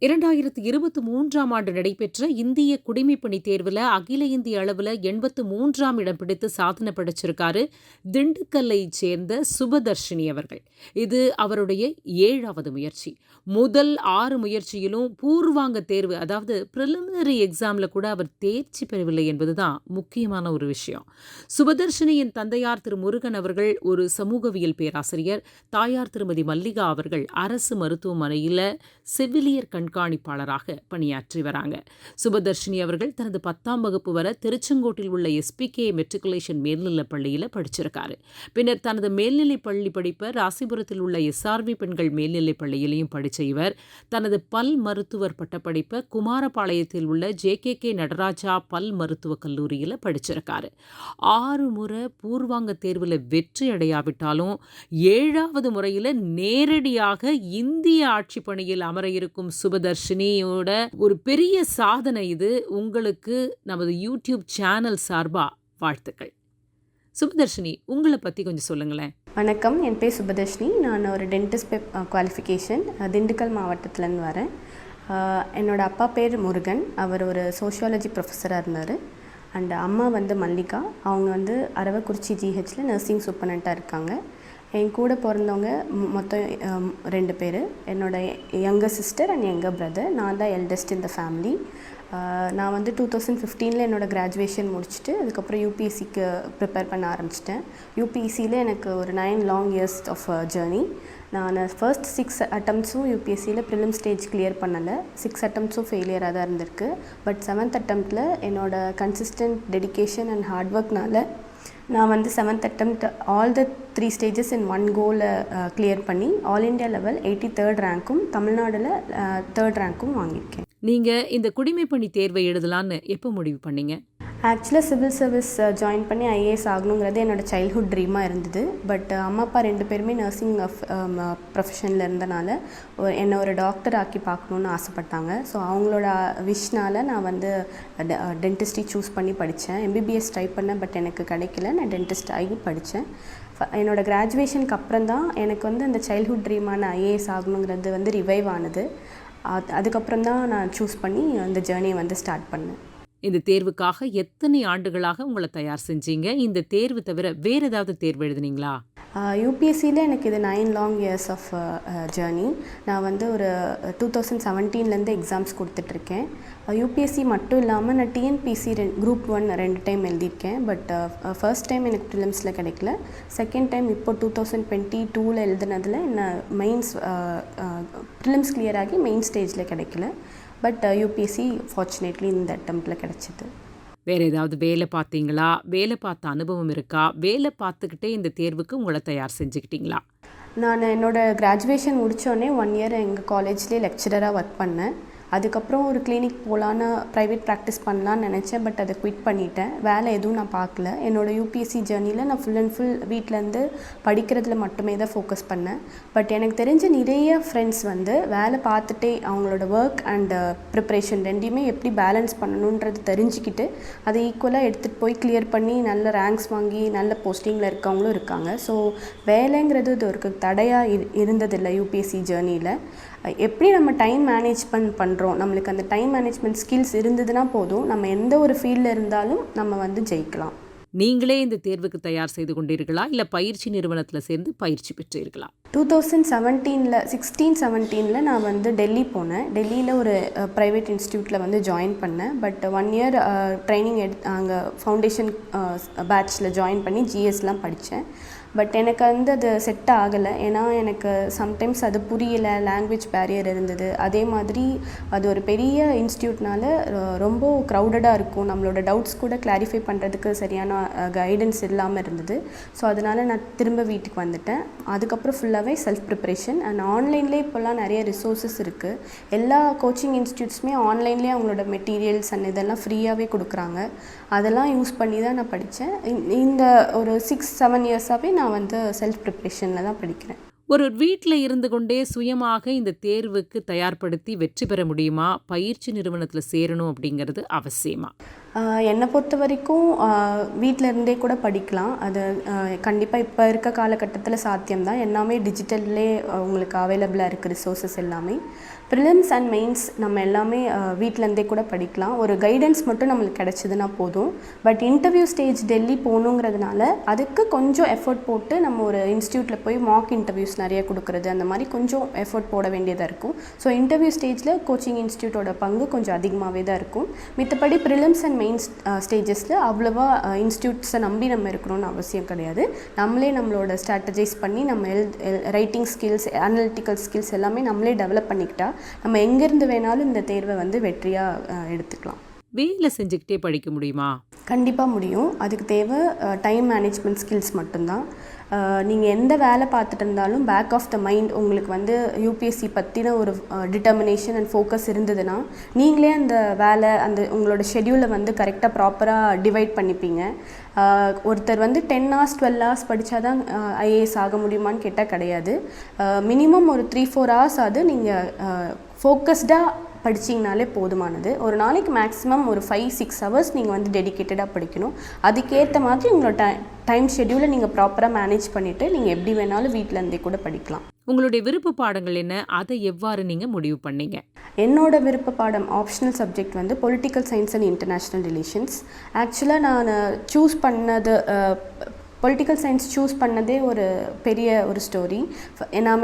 இரண்டாயிரத்து இருபத்தி மூன்றாம் ஆண்டு நடைபெற்ற இந்திய குடிமைப்பணி தேர்வில் அகில இந்திய அளவில் எண்பத்து மூன்றாம் இடம் பிடித்து சாதனை படைச்சிருக்காரு திண்டுக்கல்லை சேர்ந்த சுபதர்ஷினி அவர்கள். இது அவருடைய ஏழாவது முயற்சி. முதல் ஆறு முயற்சியிலும் பூர்வாங்க தேர்வு அதாவது ப்ரிலிமினரி எக்ஸாமில் கூட அவர் தேர்ச்சி பெறவில்லை என்பதுதான் முக்கியமான ஒரு விஷயம். சுபதர்ஷினியின் தந்தையார் திரு முருகன் அவர்கள் ஒரு சமூகவியல் பேராசிரியர். தாயார் திருமதி மல்லிகா அவர்கள் அரசு மருத்துவமனையில் செவிலியர் கண் கண்காணிப்பாளராக பணியாற்றி வராங்க. சுபதர்ஷினி அவர்கள் தனது பத்தாம் வகுப்பு வர திருச்செங்கோட்டில் உள்ள எஸ்பிகே மெட்ரிகுலேஷன் மேல்நிலைப் பள்ளியில் படிச்சிருக்காரு. பின்னர் தனது மேல்நிலைப் பள்ளி படிப்பை ராசிபுரத்தில் உள்ள எஸ்ஆர்வி பெண்கள் மேல்நிலைப் பள்ளியிலையும் படித்த இவர் தனது பல் மருத்துவர் பட்டப்படிப்பை குமாரபாளையத்தில் உள்ள ஜே கே கே நடராஜா பல் மருத்துவக் கல்லூரியில் படிச்சிருக்காரு. ஆறு முறை பூர்வாங்க தேர்வில் வெற்றி அடையாவிட்டாலும் ஏழாவது முறையில் நேரடியாக இந்திய ஆட்சி பணியில் அமர இருக்கும் சுப சுபதர்ஷினியோட ஒரு பெரிய சாதனை இது உங்களுக்கு நமது யூடியூப் சேனல் சார்பாக வாழ்த்துக்கள். சுபதர்ஷினி உங்களை பற்றி கொஞ்சம் சொல்லுங்களேன். வணக்கம். என் பேர் சுபதர்ஷினி. நான் ஒரு டென்டிஸ்ட் பெப் குவாலிஃபிகேஷன் திண்டுக்கல் மாவட்டத்துலேருந்து வரேன். என்னோட அப்பா பேர் முருகன். அவர் ஒரு சோஷியாலஜி ப்ரொஃபஸராக இருந்தார். அண்ட் அம்மா வந்து மல்லிகா. அவங்க வந்து அரவக்குறிச்சி ஜிஹெச்சில் நர்சிங் சூப்பர்னண்ட்டாக இருக்காங்க. என் கூட பிறந்தவங்க மொத்தம் ரெண்டு பேர். என்னோட younger sister and younger brother நான் தான் எல்டஸ்ட் இந்த ஃபேமிலி நான் வந்து டூ தௌசண்ட் ஃபிஃப்டீனில் என்னோடய கிராஜுவேஷன் முடிச்சுட்டு அதுக்கப்புறம் யூபிஎஸ்சிக்கு ப்ரிப்பேர் பண்ண ஆரம்பிச்சிட்டேன். யூபிஎஸ்சியில் எனக்கு ஒரு nine long years of journey நான் ஃபர்ஸ்ட் சிக்ஸ் அட்டம்ப்ட்ஸும் யூபிஎஸ்சியில் ப்ரிலிம் ஸ்டேஜ் கிளியர் பண்ணலை. சிக்ஸ் அட்டம்ப்ட்ஸும் ஃபெயிலியராக தான் இருந்திருக்கு. பட் செவன்த் அட்டம்ப்டில் என்னோட கன்சிஸ்டன்ட் டெடிகேஷன் அண்ட் ஹார்ட் ஒர்க்னால நான் வந்து seventh attempt all the three stages in one கோவில் கிளியர் பண்ணி all India level eighty third ரேங்க்கும் தமிழ்நாடுல தேர்ட் ரேங்க்கும் வாங்கியிருக்கேன். நீங்கள் இந்த குடிமைப்பணி தேர்வை எழுதலான்னு எப்போ முடிவு பண்ணீங்க? ஆக்சுவலாக சிவில் சர்வீஸ் ஜாயின் பண்ணி ஐஏஎஸ் ஆகணுங்கிறது என்னோட சைல்ட்ஹுட் ட்ரீமாக இருந்தது. பட் uh, அம்மா அப்பா ரெண்டு பேருமே நர்சிங் ப்ரொஃபஷனில் um, uh, இருந்தனால ஒரு- என்னை ஒரு டாக்டர் ஆக்கி பார்க்கணுன்னு ஆசைப்பட்டாங்க. ஸோ அவங்களோட uh, விஷ்னால் நான் வந்து டென்டிஸ்ட்ரி சூஸ் பண்ணி படித்தேன் எம்பிபிஎஸ் ட்ரை பண்ணேன் பட் எனக்கு கிடைக்கல. நான் டென்டிஸ்ட் ஆகி படித்தேன் என்னோட கிராஜுவேஷனுக்கு அப்புறம் தான் எனக்கு வந்து அந்த சைல்ட்ஹுட் ட்ரீமான ஐஏஎஸ் ஆகணுங்கிறது வந்து ரிவைவ் ஆனது. அது அதுக்கப்புறம் தான் நான் சூஸ் பண்ணி அந்த ஜேர்னியை வந்து ஸ்டார்ட் பண்ணேன். இந்த தேர்வுக்காக எத்தனை ஆண்டுகளாக உங்களை தயார் செஞ்சீங்க? இந்த தேர்வு தவிர வேறு ஏதாவது தேர்வு எழுதுனீங்களா? யூபிஎஸ்சியில் எனக்கு இது nine long years of journey நான் வந்து ஒரு டூ தௌசண்ட் செவன்டீன்லேருந்து எக்ஸாம்ஸ் கொடுத்துட்ருக்கேன். யூபிஎஸ்சி மட்டும் இல்லாமல் நான் டிஎன்பிசி ரெ குரூப் ஒன் ரெண்டு டைம் எழுதியிருக்கேன். பட் ஃபர்ஸ்ட் டைம் எனக்கு ப்ரிலிம்ஸில் கிடைக்கல. செகண்ட் டைம் இப்போ டூ தௌசண்ட் டுவெண்ட்டி டூவில் எழுதுனதில் என்ன மெயின்ஸ் ப்ரிலிம்ஸ் கிளியர் ஆகி மெயின் ஸ்டேஜில் கிடைக்கல. பட் யூபிஎஸ்சி ஃபார்ச்சுனேட்லி இந்த அட்டம்ப்டில் கிடச்சிது. வேற ஏதாவது வேலை பார்த்தீங்களா? வேலை பார்த்த அனுபவம் இருக்கா? வேலை பார்த்துக்கிட்டே இந்த தேர்வுக்கு உங்களை தயார் செஞ்சுக்கிட்டீங்களா? நான் என்னோட கிராஜுவேஷன் முடித்தோடனே ஒன் இயர் எங்கள் காலேஜ்லேயே லெக்சரராக ஒர்க் பண்ணேன். அதுக்கப்புறம் ஒரு கிளினிக் போகலான்னு ப்ரைவேட் ப்ராக்டிஸ் பண்ணலான்னு நினச்சேன் பட் அதை குவிட் பண்ணிட்டேன். வேலை எதுவும் நான் பார்க்கல. என்னோடய யூபிஎஸ்சி ஜேர்னியில் நான் ஃபுல் அண்ட் ஃபுல் வீட்டிலேருந்து படிக்கிறதுல மட்டுமே தான் ஃபோக்கஸ் பண்ணேன். பட் எனக்கு தெரிஞ்ச நிறைய ஃப்ரெண்ட்ஸ் வந்து வேலை பார்த்துட்டே அவங்களோட ஒர்க் அண்ட் ப்ரிப்ரேஷன் ரெண்டையுமே எப்படி பேலன்ஸ் பண்ணணுன்றது தெரிஞ்சுக்கிட்டு அதை ஈக்குவலாக எடுத்துகிட்டு போய் கிளியர் பண்ணி நல்ல ரேங்க்ஸ் வாங்கி நல்ல போஸ்டிங்கில் இருக்கவங்களும் இருக்காங்க. ஸோ வேலைங்கிறது இது ஒரு தடையாக இரு இருந்ததில்லை யூபிஎஸ்சி ஜேர்னியில் எப்படி நம்ம டைம் மேனேஜ்மெண்ட் பண்ணுறோம் நம்மளுக்கு அந்த டைம் மேனேஜ்மெண்ட் ஸ்கில்ஸ் இருந்ததுன்னா போதும். நம்ம எந்த ஒரு ஃபீல்டில் இருந்தாலும் நம்ம வந்து ஜெயிக்கலாம். நீங்களே இந்த தேர்வுக்கு தயார் செய்து கொண்டீர்களா? இல்ல பயிற்சி நிறுவனத்துல சேர்ந்து பயிற்சி பெற்றீர்களா டூ தௌசண்ட் செவன்டீனில் சிக்ஸ்டீன் செவன்டீனில் நான் வந்து டெல்லி போனேன். டெல்லியில் ஒரு ப்ரைவேட் இன்ஸ்டியூட்டில் வந்து ஜாயின் பண்ணேன். பட் ஒன் இயர் ட்ரைனிங் எடு அங்கே ஃபவுண்டேஷன் பேட்ச்சில் ஜாயின் பண்ணி ஜிஎஸ்லாம் படித்தேன் பட் எனக்கு வந்து அது செட் ஆகலை. ஏன்னா எனக்கு சம்டைம்ஸ் அது புரியலை. லாங்குவேஜ் பேரியர் இருந்தது. அதே மாதிரி அது ஒரு பெரிய இன்ஸ்டியூட்னால ரொம்ப க்ரௌடடாக இருக்கும். நம்மளோட டவுட்ஸ் கூட கிளாரிஃபை பண்ணுறதுக்கு சரியான கைடன்ஸ் இல்லாமல் இருந்தது. ஸோ அதனால் நான் திரும்ப வீட்டுக்கு வந்துட்டேன். அதுக்கப்புறம் ஃபுல்லாகவே செல்ஃப் ப்ரிப்ரேஷன் அண்ட் ஆன்லைன்லேயே இப்போல்லாம் நிறைய ரிசோர்ஸஸ் இருக்குது எல்லா கோச்சிங் இன்ஸ்டியூட்ஸுமே ஆன்லைன்லேயே அவங்களோட மெட்டீரியல்ஸ் அண்ட் இதெல்லாம் ஃப்ரீயாகவே கொடுக்குறாங்க. அதெல்லாம் யூஸ் பண்ணி தான் நான் படித்தேன். இந்த ஒரு சிக்ஸ் செவன் இயர்ஸாகவே நான் வந்து செல்ஃப் ப்ரிப்ரேஷனில் தான் படிக்கிறேன். ஒரு வீட்டில் இருந்து கொண்டே சுயமாக இந்த தேர்வுக்கு தயார்படுத்தி வெற்றி பெற முடியுமா? பயிற்சி நிறுவனத்தில் சேரணும் அப்படிங்கிறது அவசியமா? என்னை பொறுத்த வரைக்கும் வீட்டில் இருந்தே கூட படிக்கலாம். அது கண்டிப்பாக இப்போ இருக்க காலகட்டத்தில் சாத்தியம்தான். எல்லாமே டிஜிட்டல்லே உங்களுக்கு அவைலபிளாக இருக்குது ரிசோர்ஸஸ் எல்லாமே. ப்ரிலிம்ஸ் அண்ட் மெயின்ஸ் நம்ம எல்லாமே வீட்டில் இருந்தே கூட படிக்கலாம். ஒரு கைடன்ஸ் மட்டும் நம்மளுக்கு கிடச்சிதுன்னா போதும். பட் இன்டர்வியூ ஸ்டேஜ் டெல்லி போகணுங்கிறதுனால அதுக்கு கொஞ்சம் எஃபர்ட் போட்டு நம்ம ஒரு இன்ஸ்டியூட்டில் போய் மாக் இன்டர்வியூஸ் நிறைய கொடுக்குறது அந்த மாதிரி கொஞ்சம் எஃபர்ட் போட வேண்டியதாக இருக்கும். ஸோ இன்டர்வியூ ஸ்டேஜில் கோச்சிங் இன்ஸ்டியூட்டோட பங்கு கொஞ்சம் அதிகமாகவே தான் இருக்கும். மித்தபடி ப்ரிலிம்ஸ் அண்ட் மெயின்ஸ் ஸ்டேஜஸில் அவ்வளோவா இன்ஸ்டியூட்ஸை நம்பி நம்ம இருக்கணும்னு அவசியம் கிடையாது. நம்மளே நம்மளோட ஸ்ட்ராட்டஜைஸ் பண்ணி நம்ம எல் ரைட்டிங் ஸ்கில்ஸ் அனலிட்டிக்கல் ஸ்கில்ஸ் எல்லாமே நம்மளே டெவலப் பண்ணிக்கிட்டா நம்ம எங்கேருந்து வேணாலும் இந்த தேர்வை வந்து வெற்றியாக எடுத்துக்கலாம். வேலை செஞ்சுக்கிட்டே படிக்க முடியுமா? கண்டிப்பாக முடியும். அதுக்கு தேவை டைம் மேனேஜ்மெண்ட் ஸ்கில்ஸ் மட்டும்தான். நீங்கள் எந்த வேலை பார்த்துட்டு இருந்தாலும் பேக் ஆஃப் த மைண்ட் உங்களுக்கு வந்து யூபிஎஸ்சி பற்றின ஒரு டிட்டர்மினேஷன் அண்ட் ஃபோக்கஸ் இருந்ததுன்னா நீங்களே அந்த வேலை அந்த உங்களோட ஷெட்யூலை வந்து கரெக்டாக ப்ராப்பராக டிவைட் பண்ணிப்பீங்க. ஒருத்தர் வந்து டென் ஹவர்ஸ் டுவெல் ஹவர்ஸ் படித்தா தான் ஐஏஎஸ் ஆக முடியுமான்னு கேட்டால் கிடையாது. மினிமம் ஒரு த்ரீ ஃபோர் ஹவர்ஸ் ஆகுது நீங்கள் ஃபோக்கஸ்டாக படிச்சிங்கனாலே போதுமானது. ஒரு நாளைக்கு மேக்ஸிமம் ஒரு ஃபைவ் சிக்ஸ் ஹவர்ஸ் நீங்கள் வந்து டெடிக்கேட்டடாக படிக்கணும். அதுக்கேற்ற மாதிரி உங்களோட டை டைம் ஷெட்யூலை நீங்கள் ப்ராப்பராக மேனேஜ் பண்ணிவிட்டு நீங்கள் எப்படி வேணாலும் வீட்டில் இருந்தே கூட படிக்கலாம். உங்களுடைய விருப்ப பாடங்கள் என்ன? அதை எவ்வாறு நீங்க முடிவு பண்ணீங்க? என்னோட விருப்ப பாடம் ஆப்ஷனல் சப்ஜெக்ட் வந்து political science and international relations ஆக்சுவலாக நான் சூஸ் பண்ணது பொலிட்டிக்கல் சயின்ஸ் சூஸ் பண்ணதே ஒரு பெரிய ஒரு ஸ்டோரி நான்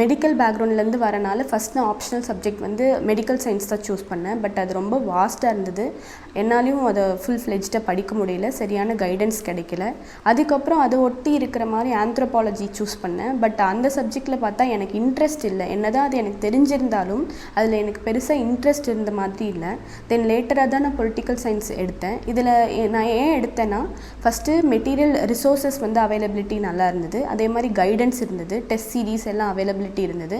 மெடிக்கல் பேக்ரவுண்ட்லேருந்து வரனால ஃபஸ்ட் நான் ஆப்ஷனல் சப்ஜெக்ட் வந்து மெடிக்கல் சயின்ஸ் தான் சூஸ் பண்ணேன். பட் அது ரொம்ப வாஸ்ட்டாக இருந்தது. என்னாலையும் அதை ஃபுல் ஃப்ளெஜ்டாக படிக்க முடியல. சரியான கைடன்ஸ் கிடைக்கல. அதுக்கப்புறம் அதை ஒட்டி இருக்கிற மாதிரி ஆந்த்ரோபாலஜி சூஸ் பண்ணேன். பட் அந்த சப்ஜெக்டில் பார்த்தா எனக்கு இன்ட்ரெஸ்ட் இல்லை. என்னதான் அது எனக்கு தெரிஞ்சிருந்தாலும் அதில் எனக்கு பெருசாக இன்ட்ரெஸ்ட் இருந்த மாதிரி இல்லை. தென் லேட்டராக தான் நான் பொலிட்டிக்கல் சயின்ஸ் எடுத்தேன். இதில் நான் ஏன் எடுத்தேன்னா ஃபஸ்ட்டு மெட்டீரியல் ரிசோர்ஸஸ் வந்து அவைலபிலிட்டி நல்லா இருந்தது. அதே மாதிரி கைடன்ஸ் இருந்தது. டெஸ்ட் சீரீஸ் எல்லாம் அவைலபிலிட்டி இருந்தது.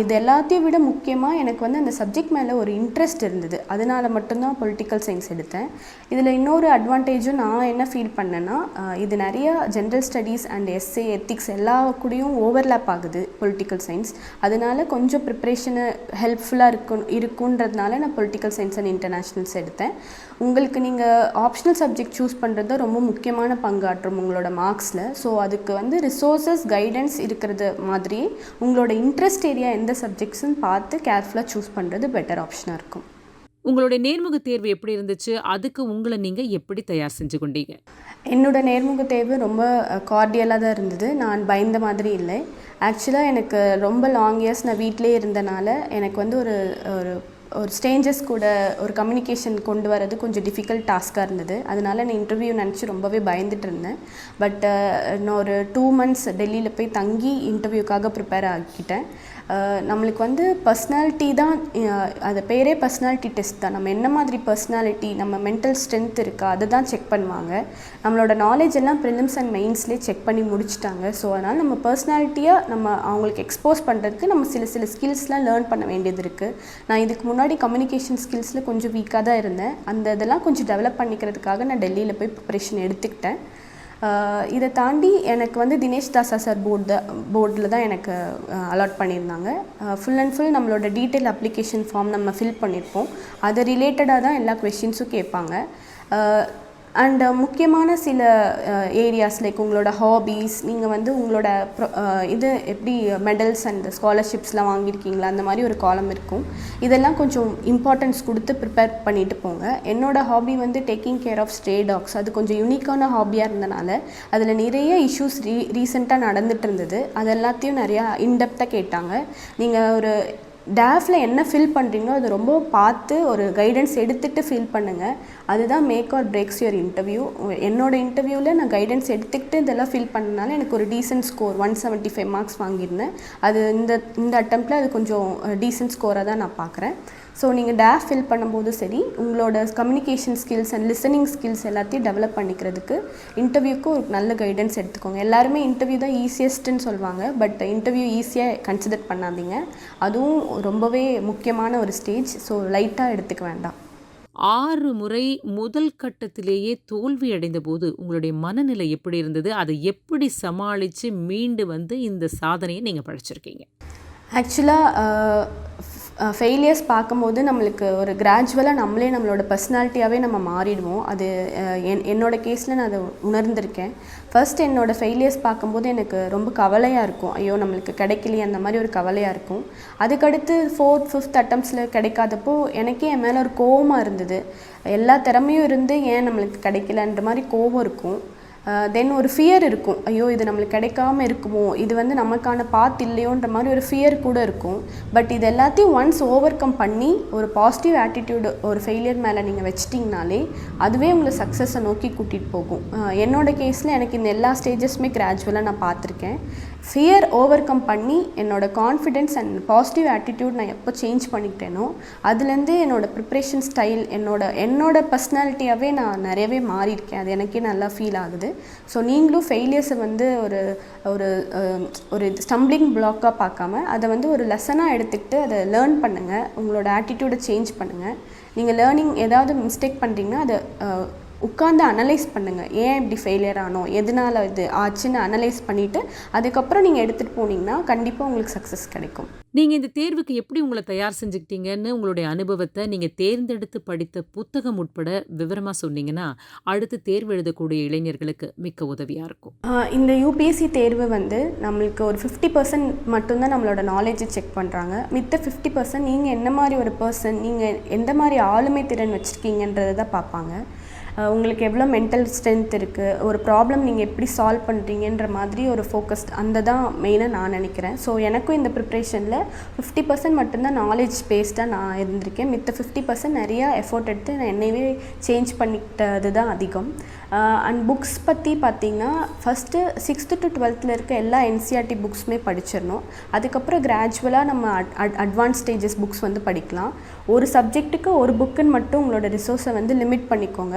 இது எல்லாத்தையும் விட முக்கியமாக எனக்கு வந்து அந்த சப்ஜெக்ட் மேலே ஒரு இன்ட்ரெஸ்ட் இருந்தது. அதனால மட்டும்தான் பொலிட்டிக்கல் சயின்ஸ் எடுத்தேன். இதில் இன்னொரு அட்வான்டேஜும் நான் என்ன ஃபீல் பண்ணேன்னா இது நிறைய general studies and essay ethics எல்லா கூடயும் ஓவர்லேப் ஆகுது பொலிட்டிக்கல் சயின்ஸ் அதனால் கொஞ்சம் ப்ரிப்ரேஷனை ஹெல்ப்ஃபுல்லாக இருக்கும் இருக்குன்றதுனால நான் பொலிட்டிக்கல் சயின்ஸ் அண்ட் இன்டர்நேஷ்னல்ஸ் எடுத்தேன். உங்களுக்கு நீங்கள் ஆப்ஷனல் சப்ஜெக்ட் சூஸ் பண்ணுறது ரொம்ப முக்கியமான பங்காற்றும் உங்களோட மார்க்ஸில் ஸோ அதுக்கு வந்து ரிசோர்ஸஸ் கைடன்ஸ் இருக்கிறது மாதிரி உங்களோட இன்ட்ரெஸ்ட் ஏரியா எந்த சப்ஜெக்ட்ஸ்னு பார்த்து கேர்ஃபுல்லாக சூஸ் பண்ணுறது பெட்டர் ஆப்ஷனாக இருக்கும். உங்களுடைய நேர்முக தேர்வு எப்படி இருந்துச்சு? அதுக்கு உங்களை நீங்க எப்படி தயார் செஞ்சு கொண்டீங்க? என்னோட நேர்முக தேர்வு ரொம்ப கார்டியலாக தான் இருந்தது. நான் பயந்த மாதிரி இல்லை. ஆக்சுவலாக எனக்கு ரொம்ப லாங் இயர்ஸ் நான் வீட்டிலே இருந்தனால எனக்கு வந்து ஒரு ஒரு ஒரு ஸ்டேஞ்சஸ் கூட ஒரு கம்யூனிகேஷன் கொண்டு வரது கொஞ்சம் டிஃபிகல்ட் டாஸ்க்காக இருந்தது. அதனால் நான் இன்டர்வியூ நினச்சி ரொம்பவே பயந்துட்டு இருந்தேன். பட் uh, நான் ஒரு டூ மந்த்ஸ் டெல்லியில் போய் தங்கி இன்டர்வியூக்காக ப்ரிப்பேர் ஆகிக்கிட்டேன். நம்மளுக்கு வந்து பர்சனாலிட்டி தான் அது பேரே பர்சனாலிட்டி டெஸ்ட் தான். நம்ம என்ன மாதிரி பர்சனாலிட்டி நம்ம மென்டல் ஸ்ட்ரென்த் இருக்கா அதை தான் செக் பண்ணுவாங்க. நம்மளோட நாலேஜ் எல்லாம் ப்ரிலிம்ஸ் அண்ட் மெயின்ஸ்லேயே செக் பண்ணி முடிச்சுட்டாங்க. ஸோ அதனால் நம்ம பர்சனாலிட்டியாக நம்ம அவங்களுக்கு எக்ஸ்போஸ் பண்ணுறதுக்கு நம்ம சில சில ஸ்கில்ஸ்லாம் லேர்ன் பண்ண வேண்டியது இருக்குது நான் இதுக்கு முன்னாடி கம்யூனிகேஷன் ஸ்கில்ஸில் கொஞ்சம் வீக்காக தான் இருந்தேன். அந்த இதெல்லாம் கொஞ்சம் டெவலப் பண்ணிக்கிறதுக்காக நான் டெல்லியில் போய் ப்ரிப்பரேஷன் எடுத்துக்கிட்டேன். இதை தாண்டி எனக்கு வந்து தினேஷ் தாசா சார் போர்டு போர்டில் தான் எனக்கு அலாட் பண்ணியிருந்தாங்க. ஃபுல் அண்ட் ஃபுல் நம்மளோட டீட்டெயில் அப்ளிகேஷன் ஃபார்ம் நம்ம ஃபில் பண்ணியிருப்போம். அது ரிலேட்டடாக தான் எல்லா கொஷின்ஸும் கேட்பாங்க. அண்ட் uh, முக்கியமான சில uh, ஏரியாஸ் லைக் உங்களோட ஹாபீஸ் நீங்கள் வந்து உங்களோட uh, இது எப்படி மெடல்ஸ் அண்ட் ஸ்காலர்ஷிப்ஸ்லாம் வாங்கியிருக்கீங்களா? அந்த மாதிரி ஒரு காலம் இருக்கும். இதெல்லாம் கொஞ்சம் இம்பார்ட்டன்ஸ் கொடுத்து ப்ரிப்பேர் பண்ணிட்டு போங்க. என்னோட ஹாபி வந்து taking care of stray dogs அது கொஞ்சம் யூனிக்கான ஹாபியாக இருந்தனால அதில் நிறைய இஷ்யூஸ் ரீ ரீசெண்டாக நடந்துட்டு இருந்தது. அது எல்லாத்தையும் நிறையா இன்டெப்த்தாக கேட்டாங்க. நீங்கள் ஒரு டேஃபில் என்ன ஃபில் பண்ணுறீங்களோ அது ரொம்ப பார்த்து ஒரு கைடன்ஸ் எடுத்துகிட்டு ஃபில் பண்ணுங்கள் அதுதான் make or breaks your interview என்னோட இன்டர்வியூவில் நான் கைடன்ஸ் எடுத்துக்கிட்டு இதெல்லாம் ஃபில் பண்ணனால எனக்கு ஒரு decent score one seventy five marks வாங்கியிருந்தேன். அது இந்த இந்த அட்டம்ப்டில் அது கொஞ்சம் டீசென்ட் ஸ்கோராக தான் நான் பார்க்குறேன். ஸோ நீங்கள் டேஃப் ஃபில் பண்ணும்போது சரி உங்களோட communication skills and listening skills எல்லாத்தையும் டெவலப் பண்ணிக்கிறதுக்கு இன்டர்வியூக்கு ஒரு நல்ல கைடன்ஸ் எடுத்துக்கோங்க. எல்லாருமே இன்டர்வியூ தான் ஈஸியஸ்ட்டுன்னு சொல்லுவாங்க பட் இன்டர்வியூ ஈஸியாக கன்சிடர் பண்ணாதீங்க. அதுவும் ரொம்பவே முக்கியமான ஒரு ஸ்டேஜ் ஸோ லைட்டாக எடுத்துக்க வேண்டாம். ஆறு முறை முதல் கட்டத்திலேயே தோல்வி அடைந்த போது உங்களுடைய மனநிலை எப்படி இருந்தது? அதை எப்படி சமாளித்து மீண்டு வந்து இந்த சாதனையை நீங்கள் படைச்சிருக்கீங்க? ஆக்சுவலாக ஃபெயிலியர்ஸ் பார்க்கும்போது நம்மளுக்கு ஒரு கிராஜுவலாக நம்மளே நம்மளோட பர்சனாலிட்டியாகவே நம்ம மாறிடுவோம். அது என் என்னோடய கேஸில் நான் அதை உணர்ந்திருக்கேன். ஃபர்ஸ்ட் என்னோடய ஃபெயிலியர்ஸ் பார்க்கும்போது எனக்கு ரொம்ப கவலையாக இருக்கும். ஐயோ நம்மளுக்கு கிடைக்கலையே அந்த மாதிரி ஒரு கவலையாக இருக்கும். அதுக்கடுத்து ஃபோர்த் ஃபிஃப்த் அட்டம்ஸில் கிடைக்காதப்போ எனக்கே என் மேலே ஒரு கோவமாக இருந்தது. எல்லா திறமையும் இருந்து ஏன் நம்மளுக்கு கிடைக்கலன்ற மாதிரி கோவம் இருக்கும். தென் ஒரு ஃபியர் இருக்கும். ஐயோ இது நம்மளுக்கு கிடைக்காம இருக்குமோ? இது வந்து நமக்கான பாத் இல்லையோன்ற மாதிரி ஒரு ஃபியர் கூட இருக்கும். பட் இது எல்லாத்தையும் ஒன்ஸ் ஓவர் கம் பண்ணி ஒரு பாசிட்டிவ் ஆட்டிடியூடு ஒரு ஃபெயிலியர் மேலே நீங்கள் வச்சிட்டிங்கனாலே அதுவே உங்களை சக்ஸஸை நோக்கி கூட்டிகிட்டு போகும். என்னோடய என்னோட கேஸில் எனக்கு இந்த எல்லா ஸ்டேஜஸுமே கிராஜுவலாக நான் பார்த்துருக்கேன். ஃபியர் ஓவர் கம் பண்ணி என்னோட கான்ஃபிடென்ஸ் அண்ட் பாசிட்டிவ் ஆட்டிடியூட் நான் எப்போ சேஞ்ச் பண்ணிக்கிட்டேனோ அதுலேருந்து என்னோட ப்ரிப்ரேஷன் ஸ்டைல் என்னோட என்னோட பர்சனாலிட்டியாகவே நான் நிறையவே மாறியிருக்கேன். அது எனக்கே நல்லா ஃபீல் ஆகுது. ஸோ நீங்களும் ஃபெயிலியர்ஸை வந்து ஒரு ஒரு ஒரு ஸ்டம்பிளிங் பிளாக்காக பார்க்காம அதை வந்து ஒரு லெசனாக எடுத்துக்கிட்டு அதை லேர்ன் பண்ணுங்கள் உங்களோட ஆட்டிடியூடை சேஞ்ச் பண்ணுங்கள் நீங்கள் லேர்னிங் ஏதாவது மிஸ்டேக் பண்ணுறீங்கன்னா அதை உட்காந்து அனலைஸ் பண்ணுங்கள் ஏன் இப்படி ஃபெயிலியர் ஆனோம்? எதனால் இது ஆச்சுன்னு அனலைஸ் பண்ணிவிட்டு அதுக்கப்புறம் நீங்கள் எடுத்துகிட்டு போனீங்கன்னா கண்டிப்பாக உங்களுக்கு சக்ஸஸ் கிடைக்கும். நீங்க இந்த தேர்வுக்கு எப்படி உங்களை தயார் செஞ்சுக்கிட்டீங்கன்னு உங்களுடைய அனுபவத்தை நீங்க தேர்ந்தெடுத்து படித்த புத்தகம் உட்பட விவரமா சொன்னீங்கன்னா அடுத்து தேர்வு எழுதக்கூடிய இளைஞர்களுக்கு மிக்க உதவியா இருக்கும். இந்த யூபிஎஸ்சி தேர்வு வந்து நம்மளுக்கு ஒரு ஃபிஃப்டி பர்சன்ட் மட்டும்தான் நம்மளோட நாலேஜை செக் பண்ணுறாங்க மித்த ஃபிஃப்டி பர்சன்ட் நீங்கள் என்ன மாதிரி ஒரு பர்சன் நீங்கள் எந்த மாதிரி ஆளுமை திறன் வச்சுருக்கீங்கன்றதை தான் பார்ப்பாங்க. உங்களுக்கு எவ்வளோ மென்டல் ஸ்ட்ரென்த் இருக்குது ஒரு ப்ராப்ளம் நீங்கள் எப்படி சால்வ் பண்ணுறீங்கன்ற மாதிரி ஒரு ஃபோக்கஸ்ட் அந்த தான் மெயினாக நான் நினைக்கிறேன். ஸோ எனக்கும் இந்த ப்ரிப்ரேஷனில் ஃபிஃப்டி பர்சன்ட் மட்டும்தான் நாலேஜ் பேஸ்டாக நான் இருந்திருக்கேன். மித்த ஃபிஃப்டி பர்சன்ட் நிறையா எஃபோர்ட் எடுத்து நான் என்னையவே சேஞ்ச் பண்ணிக்கிட்டது தான் அதிகம் அண்ட் புக்ஸ் பற்றி பார்த்தீங்கன்னா ஃபஸ்ட்டு சிக்ஸ்த்து டு டுவெல்த்தில் இருக்க எல்லா என்சிஆர்டி புக்ஸுமே படிச்சிடணும். அதுக்கப்புறம் கிராஜுவலாக நம்ம அட் அட்வான்ஸ் ஸ்டேஜஸ் புக்ஸ் வந்து படிக்கலாம். ஒரு சப்ஜெக்ட்டுக்கு ஒரு புக்குன்னு மட்டும் உங்களோட ரிசோர்ஸை வந்து லிமிட் பண்ணிக்கோங்க.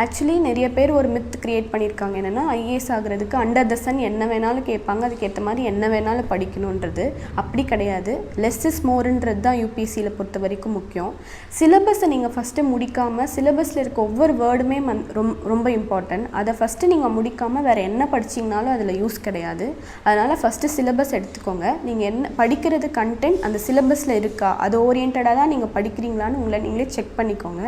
ஆக்சுவலி நிறைய பேர் ஒரு மித் கிரியேட் பண்ணியிருக்காங்க. என்னென்னா ஐஏஎஸ் ஆகிறதுக்கு அண்டர் த சன் என்ன வேணாலும் கேட்பாங்க. அதுக்கேற்ற மாதிரி என்ன வேணாலும் படிக்கணுன்றது. அப்படி கிடையாது. லெஸ் இஸ் மோருன்றது தான் யூபிஎஸ்சியில் பொறுத்த வரைக்கும் முக்கியம். சிலபஸை நீங்கள் ஃபஸ்ட்டு முடிக்காமல் சிலபஸில் இருக்க ஒவ்வொரு வேர்டுமே மந் ரொம் ரொம்ப இம்பார்ட்டன்ட் அதை ஃபஸ்ட்டு நீங்கள் முடிக்காமல் வேறு என்ன படிச்சிங்கனாலும் அதில் யூஸ் கிடையாது. அதனால் ஃபஸ்ட்டு சிலபஸ் எடுத்துக்கோங்க. நீங்கள் என்ன படிக்கிறது கண்டென்ட் அந்த சிலபஸில் இருக்கா? அது ஓரியன்டாக தான் நீங்கள் படிக்கிறீங்களான்னு உங்களை நீங்களே செக் பண்ணிக்கோங்க.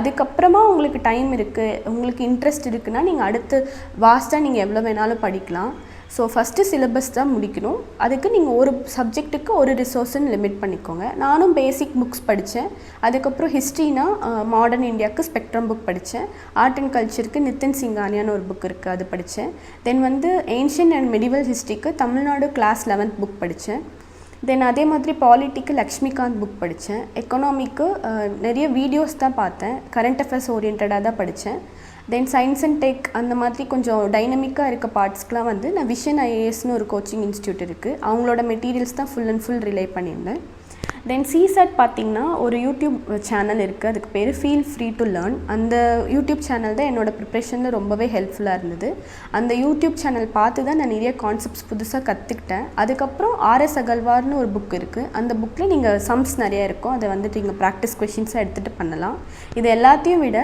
அதுக்கப்புறமா உங்களுக்கு டைம் இருக்குது உங்களுக்கு இன்ட்ரெஸ்ட் இருக்குன்னா நீங்கள் அடுத்து வாஸ்ட்டாக நீங்கள் எவ்வளோ வேணாலும் படிக்கலாம். ஸோ ஃபஸ்ட்டு சிலபஸ் தான் முடிக்கணும். அதுக்கு நீங்கள் ஒரு சப்ஜெக்ட்டுக்கு ஒரு ரிசோர்ஸ்ன்னு லிமிட் பண்ணிக்கோங்க. நானும் பேசிக் புக்ஸ் படித்தேன் அதுக்கப்புறம் ஹிஸ்ட்ரினா மாடர்ன் இந்தியாவுக்கு ஸ்பெக்ட்ரம் புக் படித்தேன் ஆர்ட் அண்ட் கல்ச்சருக்கு நித்தின் சிங்கானியான்னு ஒரு புக் இருக்குது அது படித்தேன் தென் வந்து ஏன்ஷியன் அண்ட் மெடிவல் ஹிஸ்ட்ரிக்கு தமிழ்நாடு கிளாஸ் லெவன்த் புக் படித்தேன் தென் அதே மாதிரி பாலிட்டிக்கு லக்ஷ்மிகாந்த் புக் படித்தேன் எக்கனாமிக்கு நிறைய வீடியோஸ் தான் பார்த்தேன். கரண்ட் அஃபேர்ஸ் ஓரியன்டாக தான் படித்தேன் தென் சயின்ஸ் அண்ட் டெக் அந்த மாதிரி கொஞ்சம் டைனமிக்காக இருக்க பார்ட்ஸ்க்கெலாம் வந்து நான் விஷன் ஐஏஎஸ்னு ஒரு கோச்சிங் இன்ஸ்டியூட் இருக்குது அவங்களோட மெட்டீரியல்ஸ் தான் ஃபுல் அண்ட் ஃபுல் ரிலே பண்ணியிருந்தேன். தென் சிசெட் பார்த்தீங்கன்னா ஒரு யூடியூப் சேனல் இருக்குது அதுக்கு பேர் ஃபீல் ஃப்ரீ டு லேர்ன் அந்த யூடியூப் சேனல் தான் என்னோடய ப்ரிப்ரேஷனில் ரொம்பவே ஹெல்ப்ஃபுல்லாக இருந்தது. அந்த யூடியூப் சேனல் பார்த்து தான் நான் நிறைய கான்செப்ட்ஸ் புதுசாக கற்றுக்கிட்டேன் அதுக்கப்புறம் ஆர்எஸ் அகல்வார்னு ஒரு புக் இருக்குது அந்த புக்கில் நீங்கள் சம்ஸ் நிறையா இருக்கும். அதை வந்துட்டு நீங்கள் ப்ராக்டிஸ் கொஷின்ஸாக எடுத்துகிட்டு பண்ணலாம். இது எல்லாத்தையும் விட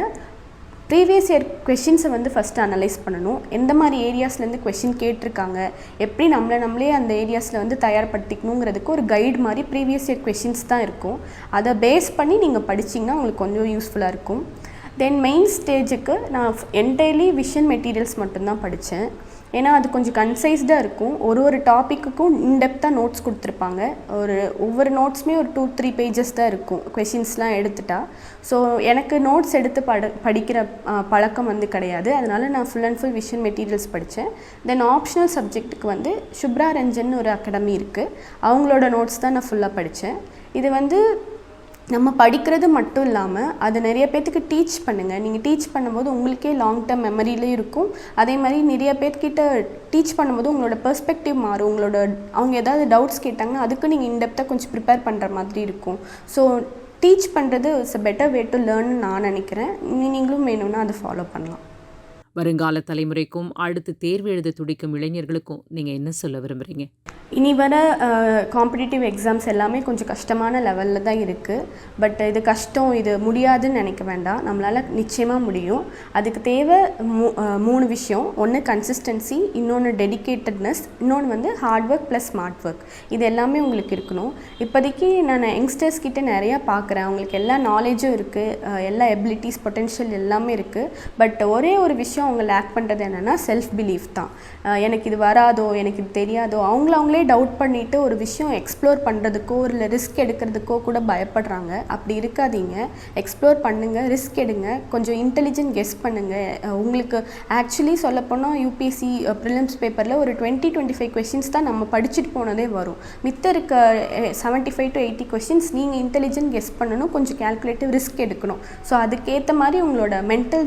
ப்ரீவியஸ் இயர் கொஷின்ஸை வந்து ஃபஸ்ட்டு அனலைஸ் பண்ணணும். எந்த மாதிரி ஏரியாஸ்லேருந்து கொஷின் கேட்டிருக்காங்க? எப்படி நம்மளை நம்மளே அந்த ஏரியாஸில் வந்து தயார்படுத்திக்கணுங்கிறதுக்கு ஒரு கைடு மாதிரி ப்ரீவியஸ் இயர் கொஷின்ஸ் தான் இருக்கும். அதை பேஸ் பண்ணி நீங்கள் படிச்சிங்கன்னா உங்களுக்கு கொஞ்சம் யூஸ்ஃபுல்லாக இருக்கும். தென் மெயின் ஸ்டேஜுக்கு நான் என்டையர்லி விஷன் மெட்டீரியல்ஸ் மட்டும்தான் படித்தேன் ஏன்னா அது கொஞ்சம் கன்சைஸ்டாக இருக்கும். ஒரு ஒரு டாப்பிக்குக்கும் இன்டெப்த்தாக நோட்ஸ் கொடுத்துருப்பாங்க. ஒரு ஒவ்வொரு நோட்ஸுமே ஒரு டூ த்ரீ பேஜஸ் தான் இருக்கும். கொஷின்ஸ்லாம் எடுத்துட்டா. ஸோ எனக்கு நோட்ஸ் எடுத்து பட படிக்கிற பழக்கம் வந்து கிடையாது. அதனால் நான் full and full vision materials படித்தேன் தென் ஆப்ஷனல் சப்ஜெக்ட்டுக்கு வந்து சுப்ரா ரஞ்சன் ஒரு அகாடமி இருக்குது அவங்களோட நோட்ஸ் தான் நான் ஃபுல்லாக படித்தேன் இது வந்து நம்ம படிக்கிறது மட்டும் இல்லாமல் அதை நிறைய பேர்த்துக்கு டீச் பண்ணுங்கள் நீங்கள் டீச் பண்ணும்போது உங்களுக்கே லாங் டேர்ம் மெமரியிலையும் இருக்கும். அதே மாதிரி நிறைய பேர்கிட்ட டீச் பண்ணும்போது உங்களோட பெர்ஸ்பெக்டிவ் மாறும். உங்களோட அவங்க ஏதாவது டவுட்ஸ் கேட்டாங்கன்னா அதுக்கு நீங்கள் இன்டெப்த்தாக கொஞ்சம் ப்ரிப்பேர் பண்ணுற மாதிரி இருக்கும். ஸோ டீச் பண்ணுறது it's a better way to learn நான் நினைக்கிறேன். நீங்களும் வேணும்னா அதை ஃபாலோ பண்ணலாம். வருங்கால தலைமுறைக்கும் அடுத்து தேர்வு எழுத துடிக்கும் இளைஞர்களுக்கும் நீங்கள் என்ன சொல்ல விரும்புகிறீங்க இனி வர காம்படிட்டிவ் எக்ஸாம்ஸ் எல்லாமே கொஞ்சம் கஷ்டமான லெவலில் தான் இருக்குது பட் இது கஷ்டம் இது முடியாதுன்னு நினைக்க வேண்டாம். நம்மளால் நிச்சயமாக முடியும். அதுக்கு தேவை மூ மூணு விஷயம். ஒன்று கன்சிஸ்டன்சி இன்னொன்று டெடிகேட்டட்னஸ் இன்னொன்று வந்து hard work plus smart work இது எல்லாமே உங்களுக்கு இருக்கணும். இப்போதைக்கு நான் யங்ஸ்டர்ஸ் கிட்டே நிறையா பார்க்குறேன். அவங்களுக்கு எல்லா நாலேஜும் இருக்குது எல்லா எபிலிட்டிஸ் பொட்டென்ஷியல் எல்லாமே இருக்குது பட் ஒரே ஒரு விஷயம் அவங்க லேக் பண்ணுறது என்னென்னா செல்ஃப் பிலீஃப் தான் எனக்கு இது வராதோ எனக்கு இது தெரியாதோ அவங்கள அவங்களே டவுட் பண்ணிவிட்டு ஒரு விஷயம் எக்ஸ்ப்ளோர் பண்ணுறதுக்கோ இல்லை ரிஸ்க் எடுக்கிறதுக்கோ கூட பயப்படுறாங்க. அப்படி இருக்காதீங்க. எக்ஸ்ப்ளோர் பண்ணுங்கள் ரிஸ்க் எடுங்க. கொஞ்சம் இன்டெலிஜென்ட் கெஸ் பண்ணுங்கள் உங்களுக்கு ஆக்சுவலி சொல்லப்போனால் யூபிஎஸ்சி ப்ரிலிம்ஸ் பேப்பரில் ஒரு டுவெண்ட்டி டுவெண்ட்டி ஃபைவ் கொஷின்ஸ் தான் நம்ம படிச்சுட்டு போனதே வரும். மித்த இருக்க seventy five to eighty questions நீங்கள் இன்டெலிஜென்ட் கெஸ் பண்ணணும். கொஞ்சம் கேல்குலேட்டிவ் ரிஸ்க் எடுக்கணும். ஸோ அதுக்கேற்ற மாதிரி உங்களோட மென்டல்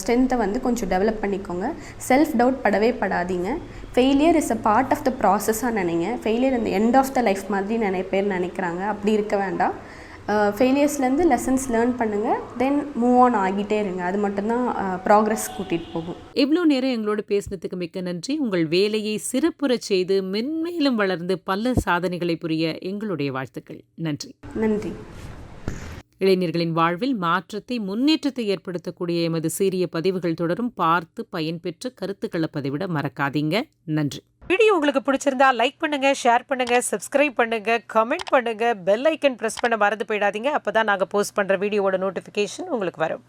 ஸ்ட்ரென்த்தை வந்து கொஞ்சம் டெவலப் பண்ணிக்கோங்க. செல்ஃப் டவுட் படவே படாதீங்க. Failure is a part of the ப்ராசஸாக நினைங்க. ஃபெயிலியர் இந்த எண்ட் ஆஃப் த லைஃப் மாதிரி நிறைய பேர் நினைக்கிறாங்க. அப்படி இருக்க வேண்டாம். ஃபெயிலியர்ஸ்லேருந்து லெசன்ஸ் லேர்ன் பண்ணுங்கள் தென் மூவ் ஆன் ஆகிட்டே இருங்க. அது மட்டும்தான் ப்ராக்ரஸ் கூட்டிகிட்டு போகும். இவ்வளோ நேரம் எங்களோட பேசினதுக்கு மிக்க நன்றி. உங்கள் வேலையை சிறப்புறச் செய்து மென்மேலும் வளர்ந்து பல சாதனைகளை புரிய எங்களுடைய வாழ்த்துக்கள். நன்றி. நன்றி. இளைஞர்களின் வாழ்வில் மாற்றத்தை முன்னேற்றத்தை ஏற்படுத்தக்கூடிய எமது சீரிய பதிவுகள் தொடரும். பார்த்து பயன்பெற்று கருத்துக்களை பதிவிட மறக்காதீங்க. நன்றி. வீடியோ உங்களுக்கு பிடிச்சிருந்தா லைக் பண்ணுங்க ஷேர் பண்ணுங்க சப்ஸ்கிரைப் பண்ணுங்க கமெண்ட் பண்ணுங்க பெல் ஐக்கன் பிரஸ் பண்ண மறந்து போயிடாதீங்க. அப்பதான் நாங்கள் போஸ்ட் பண்ற வீடியோவோட நோட்டிஃபிகேஷன் உங்களுக்கு வரும்.